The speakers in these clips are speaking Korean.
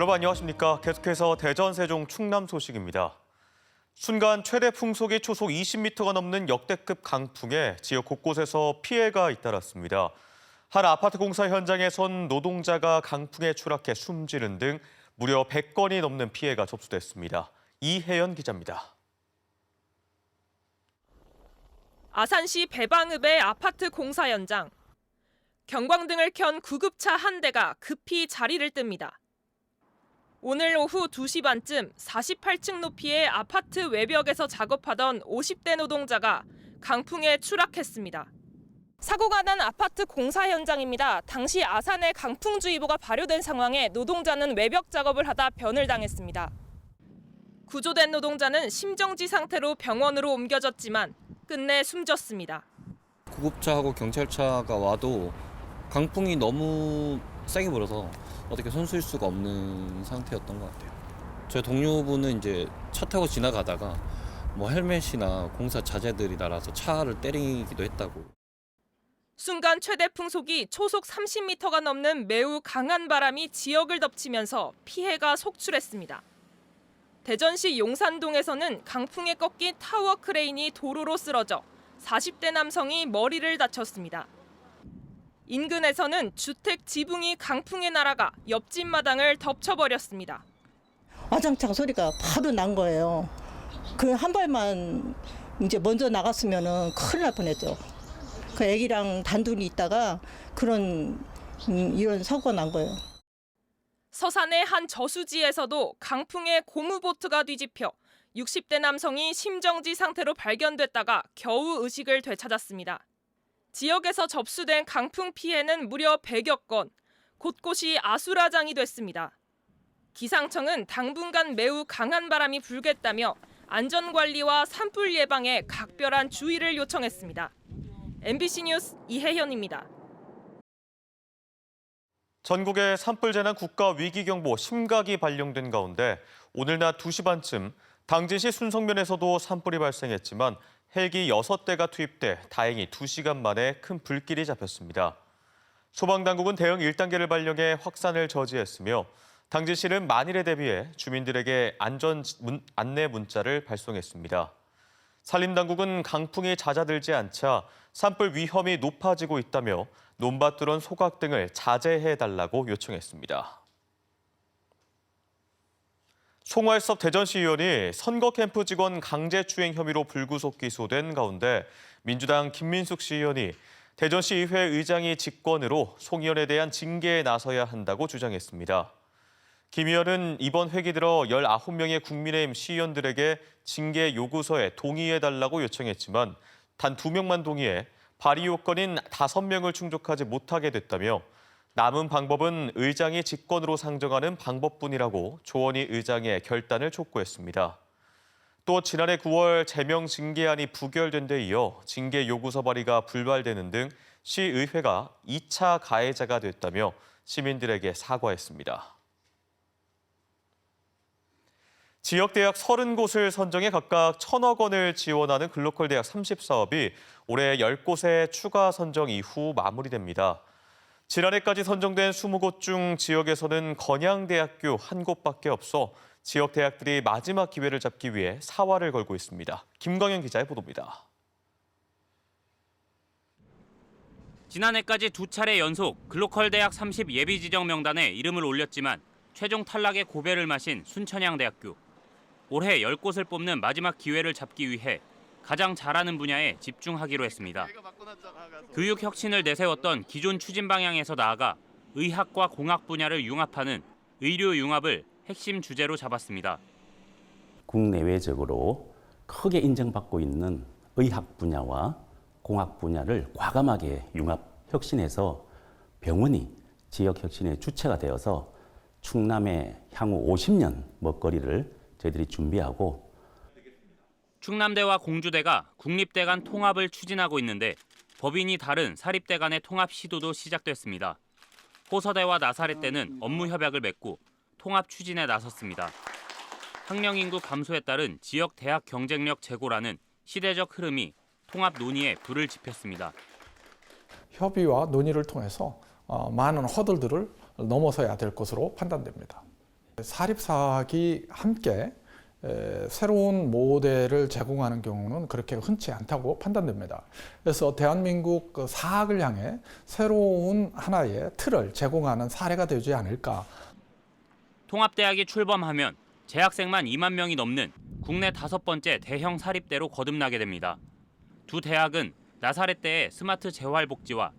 여러분 안녕하십니까? 계속해서 대전 세종 충남 소식입니다. 순간 최대 풍속이 초속 20m가 넘는 역대급 강풍에 지역 곳곳에서 피해가 잇따랐습니다. 한 아파트 공사 현장에선 노동자가 강풍에 추락해 숨지는 등 무려 100건이 넘는 피해가 접수됐습니다. 이혜연 기자입니다. 아산시 배방읍의 아파트 공사 현장. 경광등을 켠 구급차 한 대가 급히 자리를 뜹니다. 오늘 오후 2시 반쯤 48층 높이의 아파트 외벽에서 작업하던 50대 노동자가 강풍에 추락했습니다. 사고가 난 아파트 공사 현장입니다. 당시 아산에 강풍주의보가 발효된 상황에 노동자는 외벽 작업을 하다 변을 당했습니다. 구조된 노동자는 심정지 상태로 병원으로 옮겨졌지만 끝내 숨졌습니다. 구급차하고 경찰차가 와도 강풍이 너무 세게 불어서 어떻게 손쓸 수가 없는 상태였던 것 같아요. 저희 동료분은 이제 차 타고 지나가다가 뭐 헬멧이나 공사 자재들이 날아서 차를 때리기도 했다고. 순간 최대 풍속이 초속 30m가 넘는 매우 강한 바람이 지역을 덮치면서 피해가 속출했습니다. 대전시 용산동에서는 강풍에 꺾인 타워 크레인이 도로로 쓰러져 40대 남성이 머리를 다쳤습니다. 인근에서는 주택 지붕이 강풍에 날아가 옆집 마당을 덮쳐버렸습니다. 와장창 소리가 바로 난 거예요. 그 한 발만 이제 먼저 나갔으면은 큰일 날 뻔했죠. 그 애기랑 단둘이 있다가 그런 음, 이런 사고가 난 거예요. 서산의 한 저수지에서도 강풍에 고무보트가 뒤집혀 60대 남성이 심정지 상태로 발견됐다가 겨우 의식을 되찾았습니다. 지역에서 접수된 강풍 피해는 무려 100여 건, 곳곳이 아수라장이 됐습니다. 기상청은 당분간 매우 강한 바람이 불겠다며 안전관리와 산불 예방에 각별한 주의를 요청했습니다. MBC 뉴스 이혜현입니다. 전국에 산불 재난 국가 위기 경보 심각이 발령된 가운데 오늘 낮 2시 반쯤 당진시 순성면에서도 산불이 발생했지만 헬기 6대가 투입돼 다행히 2시간 만에 큰 불길이 잡혔습니다. 소방당국은 대응 1단계를 발령해 확산을 저지했으며 당진시는 만일에 대비해 주민들에게 안전 문- 안내 문자를 발송했습니다. 산림당국은 강풍이 잦아들지 않자 산불 위험이 높아지고 있다며 논밭 드론 소각 등을 자제해달라고 요청했습니다. 송활섭 대전시 의원이 선거 캠프 직원 강제추행 혐의로 불구속 기소된 가운데 민주당 김민숙 시 의원이 대전시 의회 의장이 직권으로 송 의원에 대한 징계에 나서야 한다고 주장했습니다. 김 의원은 이번 회기 들어 19명의 국민의힘 시의원들에게 징계 요구서에 동의해달라고 요청했지만 단 2명만 동의해 발의 요건인 5명을 충족하지 못하게 됐다며 남은 방법은 의장이 직권으로 상정하는 방법뿐이라고 조원희 의장의 결단을 촉구했습니다. 또 지난해 9월 제명 징계안이 부결된 데 이어 징계 요구서 발의가 불발되는 등 시의회가 2차 가해자가 됐다며 시민들에게 사과했습니다. 지역 대학 30곳을 선정해 각각 1천억 원을 지원하는 글로컬 대학 30 사업이 올해 10곳의 추가 선정 이후 마무리됩니다. 지난해까지 선정된 20곳 중 지역에서는 건양대학교 한 곳밖에 없어 지역 대학들이 마지막 기회를 잡기 위해 사활을 걸고 있습니다. 김광현 기자의 보도입니다. 지난해까지 두 차례 연속 글로컬 대학 30 예비 지정 명단에 이름을 올렸지만 최종 탈락의 고배를 마신 순천향대학교. 올해 10곳을 뽑는 마지막 기회를 잡기 위해 가장 잘하는 분야에 집중하기로 했습니다. 교육 혁신을 내세웠던 기존 추진 방향에서 나아가 의학과 공학 분야를 융합하는 의료 융합을 핵심 주제로 잡았습니다. 국내외적으로 크게 인정받고 있는 의학 분야와 공학 분야를 과감하게 융합 혁신해서 병원이 지역 혁신의 주체가 되어서 충남의 향후 50년 먹거리를 저희들이 준비하고 충남대와 공주대가 국립대 간 통합을 추진하고 있는데 법인이 다른 사립대 간의 통합 시도도 시작됐습니다. 호서대와 나사렛대는 업무 협약을 맺고 통합 추진에 나섰습니다. 학령 인구 감소에 따른 지역 대학 경쟁력 제고라는 시대적 흐름이 통합 논의에 불을 지폈습니다. 협의와 논의를 통해서 어, 많은 허들들을 넘어서야 될 것으로 판단됩니다. 사립사학이 함께 에, 새로운 모델을 제공하는 경우는 그렇게 흔치 않다고 판단됩니다. 그래서 대한민국 그 사학을 향해 새로운 하나의 틀을 제공하는 사례가 되지 않을까 통합대학이 출범하면 재학생만 2만 명이 넘는 국내 다섯 번째 대형 사립대로 거듭나게 됩니다. 두 대학은 나사렛대의 스마트 재활복지와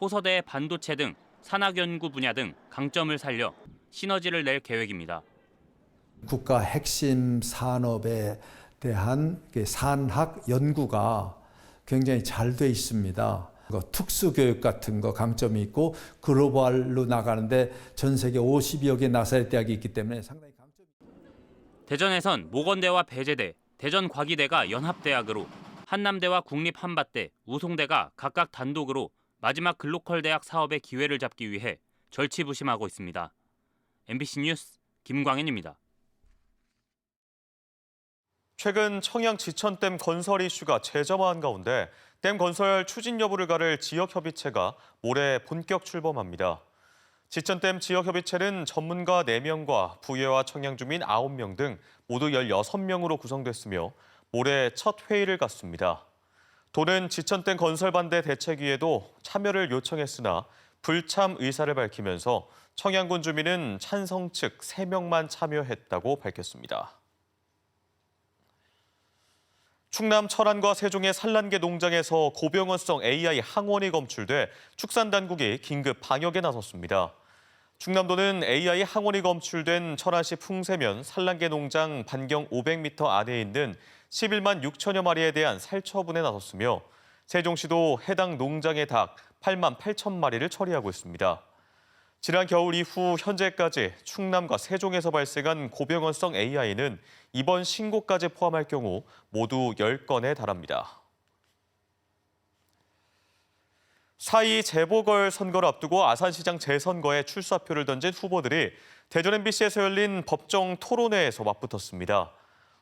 호서대의 반도체 등 산학연구 분야 등 강점을 살려 시너지를 낼 계획입니다. 국가 핵심 산업에 대한 그 산학 연구가 굉장히 잘 돼 있습니다. 그 특수 교육 같은 거 강점이 있고 글로벌로 나가는데 전 세계 50여 개 나사렛 대학이 있기 때문에 상당히 강점이 대전에선 모건대와 배재대, 대전과기대가 연합대학으로 한남대와 국립한밭대, 우송대가 각각 단독으로 마지막 글로컬 대학 사업의 기회를 잡기 위해 절치부심하고 있습니다. MBC 뉴스 김광현입니다. 최근 청양 지천댐 건설 이슈가 재점화한 가운데 댐 건설 추진 여부를 가를 지역협의체가 모레 본격 출범합니다. 지천댐 지역협의체는 전문가 4명과 부여와 청양 주민 9명 등 모두 16명으로 구성됐으며 모레 첫 회의를 갖습니다. 도는 지천댐 건설 반대 대책위에도 참여를 요청했으나 불참 의사를 밝히면서 청양군 주민은 찬성 측 3명만 참여했다고 밝혔습니다. 충남 철안과 세종의 산란계 농장에서 고병원성 AI 항원이 검출돼 축산당국이 긴급 방역에 나섰습니다. 충남도는 AI 항원이 검출된 철안시 풍세면 산란계 농장 반경 500m 안에 있는 11만 6천여 마리에 대한 살처분에 나섰으며 세종시도 해당 농장의 닭 8만 8천 마리를 처리하고 있습니다. 지난 겨울 이후 현재까지 충남과 세종에서 발생한 고병원성 AI는 이번 신고까지 포함할 경우 모두 10건에 달합니다. 4.2 재보궐 선거를 앞두고 아산시장 재선거에 출사표를 던진 후보들이 대전 MBC에서 열린 법정 토론회에서 맞붙었습니다.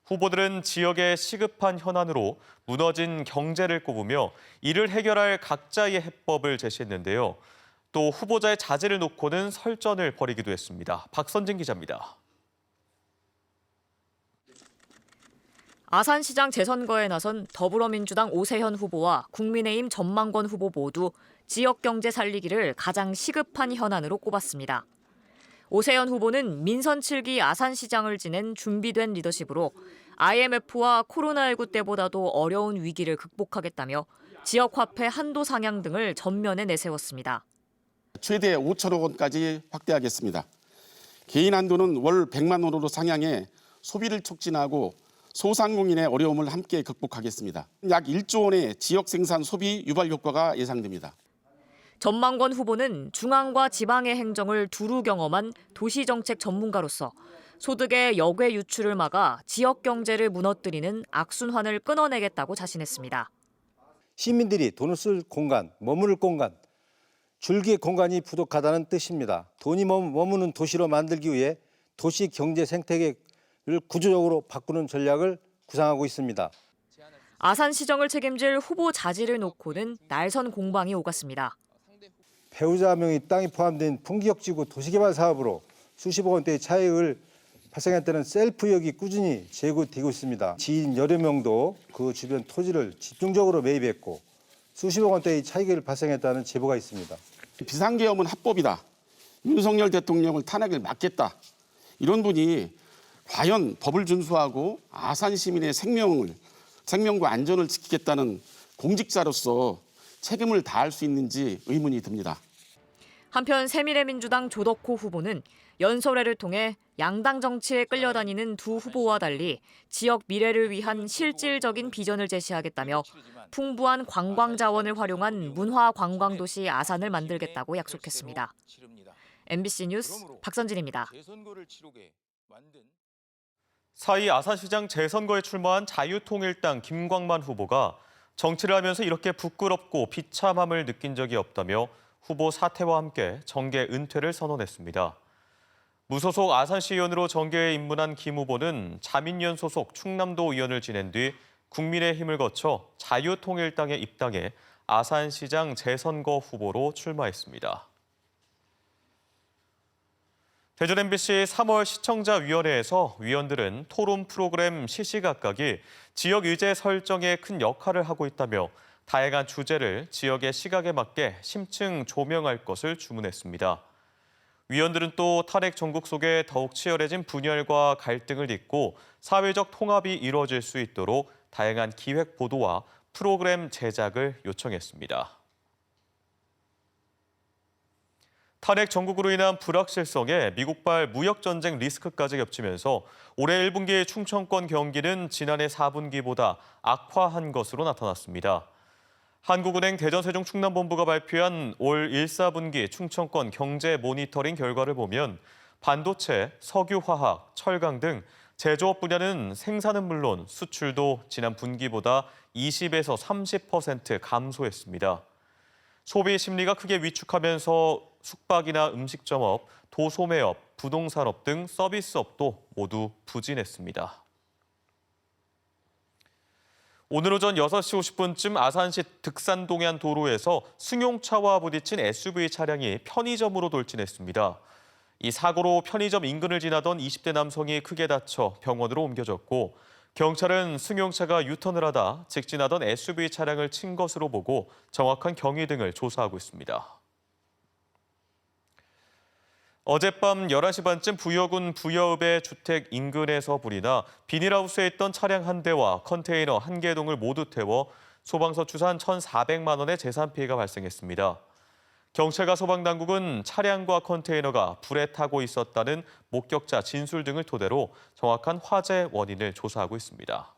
후보들은 지역의 시급한 현안으로 무너진 경제를 꼽으며 이를 해결할 각자의 해법을 제시했는데요. 또 후보자의 자질을 놓고는 설전을 벌이기도 했습니다. 박선진 기자입니다. 아산시장 재선거에 나선 더불어민주당 오세현 후보와 국민의힘 전망권 후보 모두 지역 경제 살리기를 가장 시급한 현안으로 꼽았습니다. 오세현 후보는 민선 7기 아산시장을 지낸 준비된 리더십으로 IMF와 코로나19 때보다도 어려운 위기를 극복하겠다며 지역 화폐 한도 상향 등을 전면에 내세웠습니다. 최대 5천억 원까지 확대하겠습니다. 개인 한도는 월 100만 원으로 상향해 소비를 촉진하고 소상공인의 어려움을 함께 극복하겠습니다. 약 1조 원의 지역 생산 소비 유발 효과가 예상됩니다. 전망권 후보는 중앙과 지방의 행정을 두루 경험한 도시정책 전문가로서 소득의 역외 유출을 막아 지역 경제를 무너뜨리는 악순환을 끊어내겠다고 자신했습니다. 시민들이 돈을 쓸 공간, 머무를 공간, 줄기의 공간이 부족하다는 뜻입니다. 돈이 머무- 머무는 도시로 만들기 위해 도시 경제 생태계를 구조적으로 바꾸는 전략을 구상하고 있습니다. 아산 시정을 책임질 후보 자질을 놓고는 날선 공방이 오갔습니다. 배우자 명의 땅이 포함된 풍기역지구 도시개발 사업으로 수십억 원대의 차익을 발생했다는 셀프 의혹이 꾸준히 제기되고 있습니다. 지인 여러 명도 그 주변 토지를 집중적으로 매입했고 수십억 원대의 차익을 발생했다는 제보가 있습니다. 비상계엄은 합법이다. 윤석열 대통령을 탄핵을 막겠다. 이런 분이 과연 법을 준수하고 아산 시민의 생명을 생명과 안전을 지키겠다는 공직자로서 책임을 다할 수 있는지 의문이 듭니다. 한편 새미래민주당 조덕호 후보는 연설회를 통해 양당 정치에 끌려다니는 두 후보와 달리 지역 미래를 위한 실질적인 비전을 제시하겠다며 풍부한 관광 자원을 활용한 문화 관광 도시 아산을 만들겠다고 약속했습니다. MBC 뉴스 박선진입니다. 4.2 아산시장 재선거에 출마한 자유통일당 김광만 후보가 정치를 하면서 이렇게 부끄럽고 비참함을 느낀 적이 없다며 후보 사퇴와 함께 정계 은퇴를 선언했습니다. 무소속 아산시 의원으로 정계에 입문한 김 후보는 자민련 소속 충남도 의원을 지낸 뒤 국민의힘을 거쳐 자유통일당에 입당해 아산시장 재선거 후보로 출마했습니다. 대전 MBC 3월 시청자위원회에서 위원들은 토론 프로그램 시시각각이 지역 의제 설정에 큰 역할을 하고 있다며 다양한 주제를 지역의 시각에 맞게 심층 조명할 것을 주문했습니다. 위원들은 또 탄핵 전국 속에 더욱 치열해진 분열과 갈등을 딛고 사회적 통합이 이루어질 수 있도록 다양한 기획 보도와 프로그램 제작을 요청했습니다. 탄핵 전국으로 인한 불확실성에 미국발 무역 전쟁 리스크까지 겹치면서 올해 1분기 충청권 경기는 지난해 4분기보다 악화한 것으로 나타났습니다. 한국은행 대전세종 충남본부가 발표한 올 1, 4분기 충청권 경제 모니터링 결과를 보면 반도체, 석유화학, 철강 등 제조업 분야는 생산은 물론 수출도 지난 분기보다 20에서 30% 감소했습니다. 소비 심리가 크게 위축하면서 숙박이나 음식점업, 도소매업, 부동산업 등 서비스업도 모두 부진했습니다. 오늘 오전 6시 50분쯤 아산시 득산 동해안 도로에서 승용차와 부딪힌 SUV 차량이 편의점으로 돌진했습니다. 이 사고로 편의점 인근을 지나던 20대 남성이 크게 다쳐 병원으로 옮겨졌고 경찰은 승용차가 유턴을 하다 직진하던 SUV 차량을 친 것으로 보고 정확한 경위 등을 조사하고 있습니다. 어젯밤 11시 반쯤 부여군 부여읍의 주택 인근에서 불이 나 비닐하우스에 있던 차량 한 대와 컨테이너 한 개동을 모두 태워 소방서 추산 1,400만 원의 재산 피해가 발생했습니다. 경찰과 소방당국은 차량과 컨테이너가 불에 타고 있었다는 목격자 진술 등을 토대로 정확한 화재 원인을 조사하고 있습니다.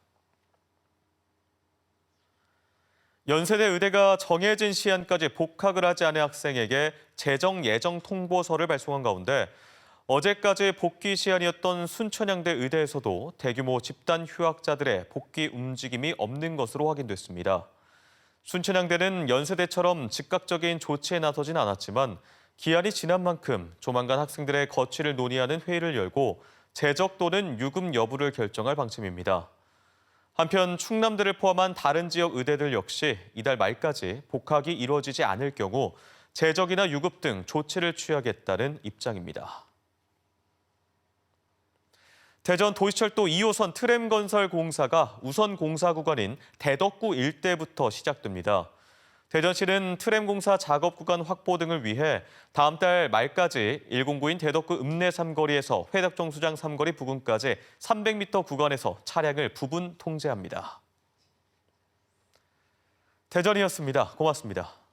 연세대 의대가 정해진 시한까지 복학을 하지 않은 학생에게 재정 예정 통보서를 발송한 가운데 어제까지 복귀 시한이었던 순천향대 의대에서도 대규모 집단 휴학자들의 복귀 움직임이 없는 것으로 확인됐습니다. 순천향대는 연세대처럼 즉각적인 조치에 나서진 않았지만 기한이 지난 만큼 조만간 학생들의 거취를 논의하는 회의를 열고 재적 또는 유급 여부를 결정할 방침입니다. 한편 충남대를 포함한 다른 지역 의대들 역시 이달 말까지 복학이 이루어지지 않을 경우 재적이나 유급 등 조치를 취하겠다는 입장입니다. 대전 도시철도 2호선 트램 건설 공사가 우선 공사 구간인 대덕구 일대부터 시작됩니다. 대전시는 트램 공사 작업 구간 확보 등을 위해 다음 달 말까지 109인 대덕구 읍내 삼거리에서 회덕정수장 삼거리 부근까지 300m 구간에서 차량을 부분 통제합니다. 대전이었습니다. 고맙습니다.